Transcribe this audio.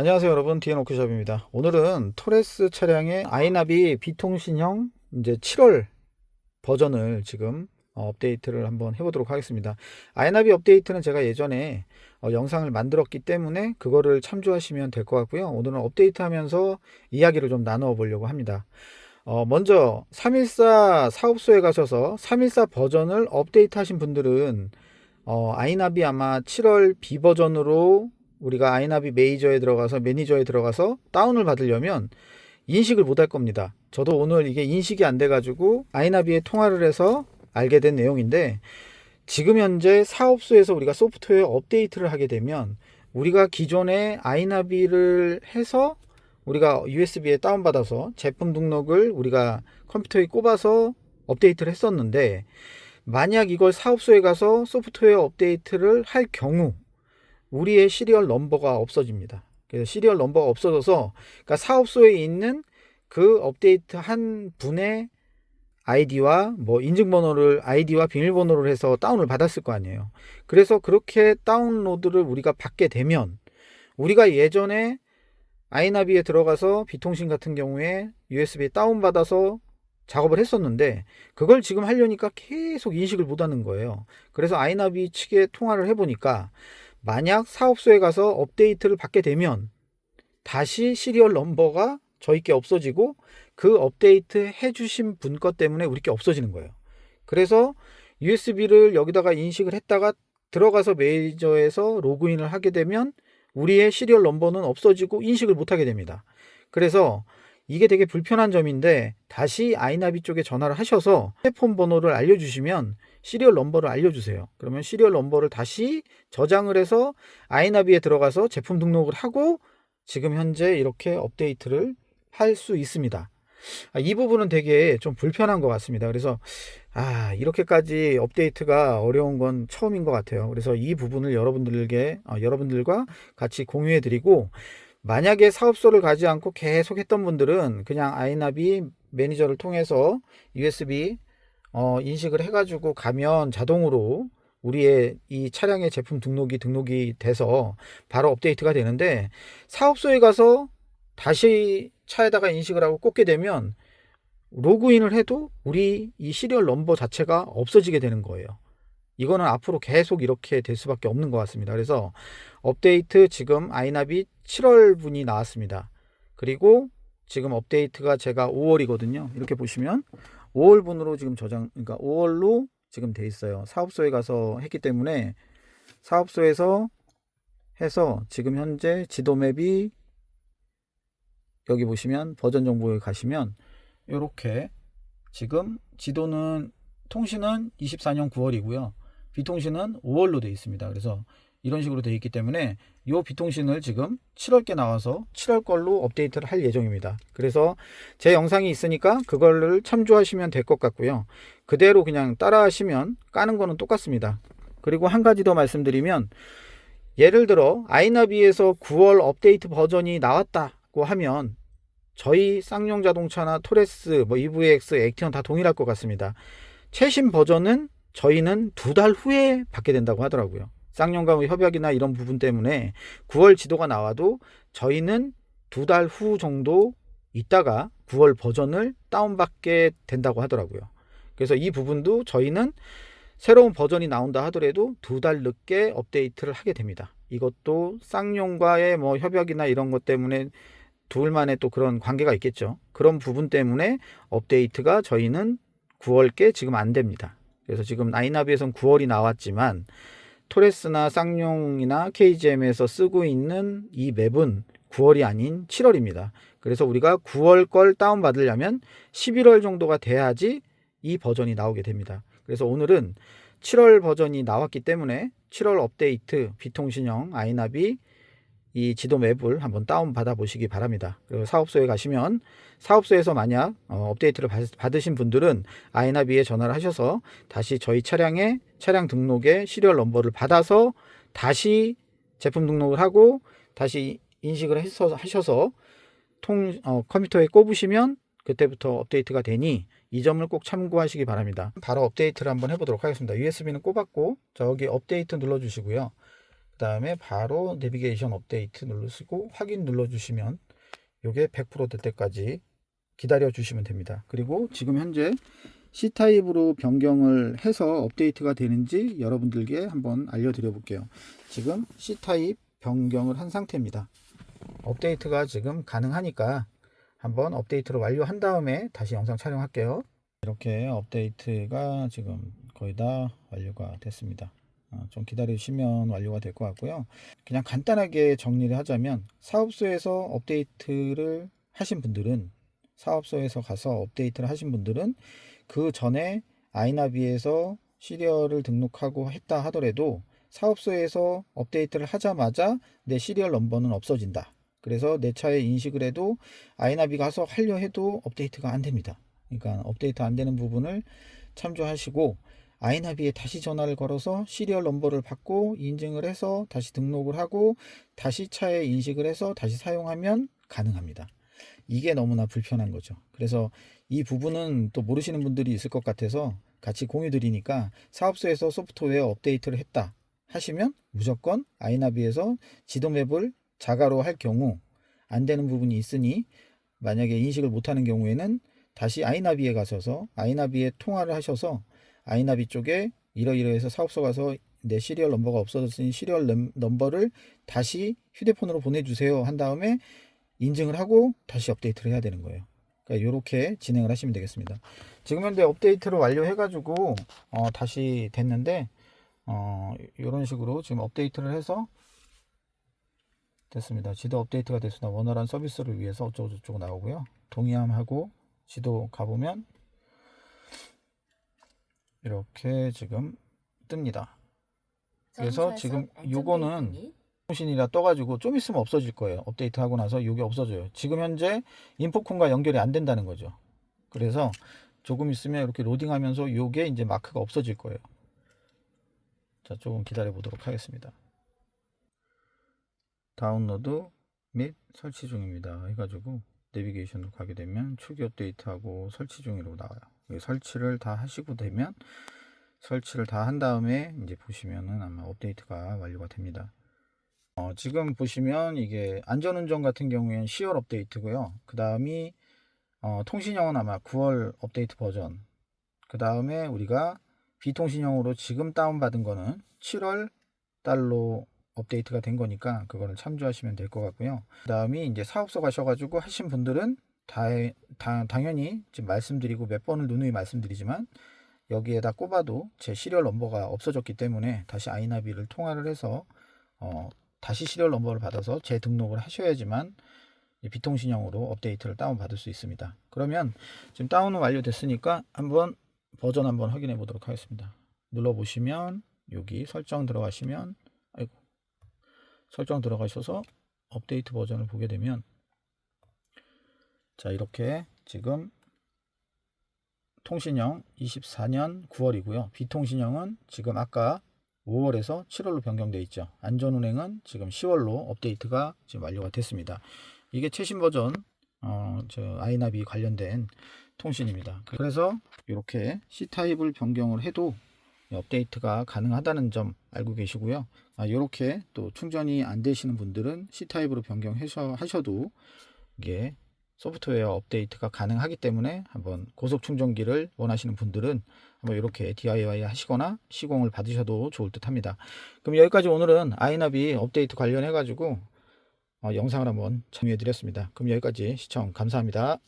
안녕하세요 여러분. 디엔 오크샵입니다. 오늘은 토레스 차량의 아이나비 비통신형 이제 7월 버전을 지금 어, 업데이트를 한번 해보도록 하겠습니다. 아이나비 업데이트는 제가 예전에 어, 영상을 만들었기 때문에 그거를 참조하시면 될 것 같고요. 오늘은 업데이트 하면서 이야기를 좀 나누어 보려고 합니다. 어, 먼저 314 사업소에 가셔서 314 버전을 업데이트 하신 분들은 어, 아이나비 아마 7월 B 버전으로 우리가 아이나비 메이저에 들어가서 매니저에 들어가서 다운을 받으려면 인식을 못 할 겁니다. 저도 오늘 이게 인식이 안 돼가지고 아이나비에 통화를 해서 알게 된 내용인데 지금 현재 사업소에서 우리가 소프트웨어 업데이트를 하게 되면 우리가 기존에 아이나비를 해서 우리가 USB에 다운받아서 제품 등록을 우리가 컴퓨터에 꼽아서 업데이트를 했었는데 만약 이걸 사업소에 가서 소프트웨어 업데이트를 할 경우 우리의 시리얼 넘버가 없어집니다. 그래서 시리얼 넘버가 없어져서 그러니까 사업소에 있는 그 업데이트 한 분의 아이디와 뭐 인증번호를 아이디와 비밀번호를 해서 다운을 받았을 거 아니에요. 그래서 그렇게 다운로드를 우리가 받게 되면 우리가 예전에 아이나비에 들어가서 비통신 같은 경우에 USB 다운받아서 작업을 했었는데 그걸 지금 하려니까 계속 인식을 못 하는 거예요. 그래서 아이나비 측에 통화를 해보니까 만약 사업소에 가서 업데이트를 받게 되면 다시 시리얼 넘버가 저희께 없어지고 그 업데이트 해주신 분 것 때문에 우리께 없어지는 거예요. 그래서 USB를 여기다가 인식을 했다가 들어가서 메이저에서 로그인을 하게 되면 우리의 시리얼 넘버는 없어지고 인식을 못 하게 됩니다. 그래서 이게 되게 불편한 점인데 다시 아이나비 쪽에 전화를 하셔서 핸드폰 번호를 알려주시면 시리얼 넘버를 알려주세요. 그러면 시리얼 넘버를 다시 저장을 해서 아이나비에 들어가서 제품 등록을 하고 지금 현재 이렇게 업데이트를 할 수 있습니다. 아, 이 부분은 되게 좀 불편한 것 같습니다. 그래서 아 이렇게까지 업데이트가 어려운 건 처음인 것 같아요. 그래서 이 부분을 여러분들에게 어, 여러분들과 같이 공유해드리고 만약에 사업소를 가지 않고 계속 했던 분들은 그냥 아이나비 매니저를 통해서 USB 어, 인식을 해가지고 가면 자동으로 우리의 이 차량의 제품 등록이 등록이 돼서 바로 업데이트가 되는데 사업소에 가서 다시 차에다가 인식을 하고 꽂게 되면 로그인을 해도 우리 이 시리얼 넘버 자체가 없어지게 되는 거예요. 이거는 앞으로 계속 이렇게 될 수밖에 없는 것 같습니다. 그래서 업데이트 지금 아이나비 7월 분이 나왔습니다. 그리고 지금 업데이트가 제가 5월이거든요. 이렇게 보시면 5월 분으로 지금 저장, 그러니까 5월로 지금 돼 있어요. 사업소에 가서 했기 때문에 사업소에서 해서 지금 현재 지도 맵이 여기 보시면 버전 정보에 가시면 이렇게 지금 지도는 통신은 24년 9월이고요. 비통신은 5월로 되어 있습니다. 그래서 이런 식으로 되어 있기 때문에 이 비통신을 지금 7월께 나와서 7월 걸로 업데이트를 할 예정입니다. 그래서 제 영상이 있으니까 그거를 참조하시면 될 것 같고요. 그대로 그냥 따라 하시면 까는 거는 똑같습니다. 그리고 한 가지 더 말씀드리면 예를 들어 아이나비에서 9월 업데이트 버전이 나왔다고 하면 저희 쌍용 자동차나 토레스, 뭐 EVX, 액티언 다 동일할 것 같습니다. 최신 버전은 저희는 두 달 후에 받게 된다고 하더라고요. 쌍용과 협약이나 이런 부분 때문에 9월 지도가 나와도 저희는 두 달 후 정도 있다가 9월 버전을 다운받게 된다고 하더라고요. 그래서 이 부분도 저희는 새로운 버전이 나온다 하더라도 두 달 늦게 업데이트를 하게 됩니다. 이것도 쌍용과의 뭐 협약이나 이런 것 때문에 둘만의 또 그런 관계가 있겠죠. 그런 부분 때문에 업데이트가 저희는 9월께 지금 안 됩니다. 그래서 지금 아이나비에선 9월이 나왔지만 토레스나 쌍용이나 KGM에서 쓰고 있는 이 맵은 9월이 아닌 7월입니다. 그래서 우리가 9월 걸 다운받으려면 11월 정도가 돼야지 이 버전이 나오게 됩니다. 그래서 오늘은 7월 버전이 나왔기 때문에 7월 업데이트 비통신형 아이나비 이 지도 맵을 한번 다운 받아 보시기 바랍니다. 그리고 사업소에 가시면 사업소에서 만약 어, 업데이트를 받으신 분들은 아이나 비에 전화를 하셔서 다시 저희 차량의 차량 등록의 시리얼 넘버를 받아서 다시 제품 등록을 하고 다시 인식을 해서 하셔서 통 어, 컴퓨터에 꼽으시면 그때부터 업데이트가 되니 이 점을 꼭 참고하시기 바랍니다. 바로 업데이트를 한번 해보도록 하겠습니다. USB는 꼽았고 저기 업데이트 눌러주시고요. 그 다음에 바로 내비게이션 업데이트 누르시고 확인 눌러주시면 요게 100%될 때까지 기다려 주시면 됩니다. 그리고 지금 현재 C타입으로 변경을 해서 업데이트가 되는지 여러분들께 한번 알려드려 볼게요. 지금 C타입 변경을 한 상태입니다. 업데이트가 지금 가능하니까 한번 업데이트를 완료한 다음에 다시 영상 촬영할게요. 이렇게 업데이트가 지금 거의 다 완료가 됐습니다. 어, 좀 기다리시면 완료가 될 것 같고요. 그냥 간단하게 정리를 하자면 사업소에서 업데이트를 하신 분들은 사업소에서 가서 업데이트를 하신 분들은 그 전에 아이나비에서 시리얼을 등록하고 했다 하더라도 사업소에서 업데이트를 하자마자 내 시리얼 넘버는 없어진다. 그래서 내 차에 인식을 해도 아이나비 가서 하려 해도 업데이트가 안 됩니다. 그러니까 업데이트 안 되는 부분을 참조하시고 아이나비에 다시 전화를 걸어서 시리얼 넘버를 받고 인증을 해서 다시 등록을 하고 다시 차에 인식을 해서 다시 사용하면 가능합니다. 이게 너무나 불편한 거죠. 그래서 이 부분은 또 모르시는 분들이 있을 것 같아서 같이 공유 드리니까 사업소에서 소프트웨어 업데이트를 했다 하시면 무조건 아이나비에서 지도맵을 자가로 할 경우 안 되는 부분이 있으니 만약에 인식을 못하는 경우에는 다시 아이나비에 가셔서 아이나비에 통화를 하셔서 아이나비 쪽에 이러이러해서 사업소 가서 내 시리얼 넘버가 없어졌으니 시리얼 넘- 넘버를 다시 휴대폰으로 보내주세요 한 다음에 인증을 하고 다시 업데이트를 해야 되는 거예요. 그러니까 이렇게 진행을 하시면 되겠습니다. 지금 현재 업데이트를 완료해가지고 어, 다시 됐는데 어, 이런 식으로 지금 업데이트를 해서 됐습니다. 지도 업데이트가 됐습니다. 원활한 서비스를 위해서 어쩌고 저쩌고 나오고요. 동의함하고 지도 가보면 이렇게 지금 뜹니다. 그래서 지금 요거는 통신이라 떠가지고 좀 있으면 없어질 거예요. 업데이트 하고 나서 이게 없어져요. 지금 현재 인포콘과 연결이 안 된다는 거죠. 그래서 조금 있으면 이렇게 로딩하면서 요게 이제 마크가 없어질 거예요. 자, 조금 기다려 보도록 하겠습니다. 다운로드 및 설치 중입니다. 해가지고 내비게이션으로 가게 되면 초기 업데이트하고 설치 중이라고 나와요. 설치를 다 하시고 되면 설치를 다 한 다음에 이제 보시면은 아마 업데이트가 완료가 됩니다. 어, 지금 보시면 이게 안전운전 같은 경우에는 10월 업데이트고요. 그 다음이 어, 통신형은 아마 9월 업데이트 버전. 그 다음에 우리가 비통신형으로 지금 다운받은 거는 7월 달로 업데이트가 된 거니까 그거를 참조하시면 될 것 같고요. 그 다음이 이제 사업소 가셔가지고 하신 분들은 다, 다, 당연히 지금 말씀드리고 몇 번을 누누이 말씀드리지만 여기에다 꼽아도 제 시리얼 넘버가 없어졌기 때문에 다시 아이나비를 통화를 해서 어, 다시 시리얼 넘버를 받아서 재등록을 하셔야지만 이 비통신형으로 업데이트를 다운받을 수 있습니다. 그러면 지금 다운은 완료됐으니까 한번 버전 한번 확인해 보도록 하겠습니다. 눌러 보시면 여기 설정 들어가시면 아이고 설정 들어가셔서 업데이트 버전을 보게 되면 자 이렇게 지금 통신형 24년 9월이고요. 비통신형은 지금 아까 5월에서 7월로 변경되어 있죠. 안전운행은 지금 10월로 업데이트가 지금 완료가 됐습니다. 이게 최신 버전 어, 저 아이나비 관련된 통신입니다. 그래서 이렇게 C타입을 변경을 해도 업데이트가 가능하다는 점 알고 계시고요. 아, 이렇게 또 충전이 안 되시는 분들은 C타입으로 변경하셔도 이게 소프트웨어 업데이트가 가능하기 때문에 한번 고속 충전기를 원하시는 분들은 한번 이렇게 DIY 하시거나 시공을 받으셔도 좋을 듯 합니다. 그럼 여기까지 오늘은 아이나비 업데이트 관련해 가지고 어, 영상을 한번 참여해 드렸습니다. 그럼 여기까지 시청 감사합니다.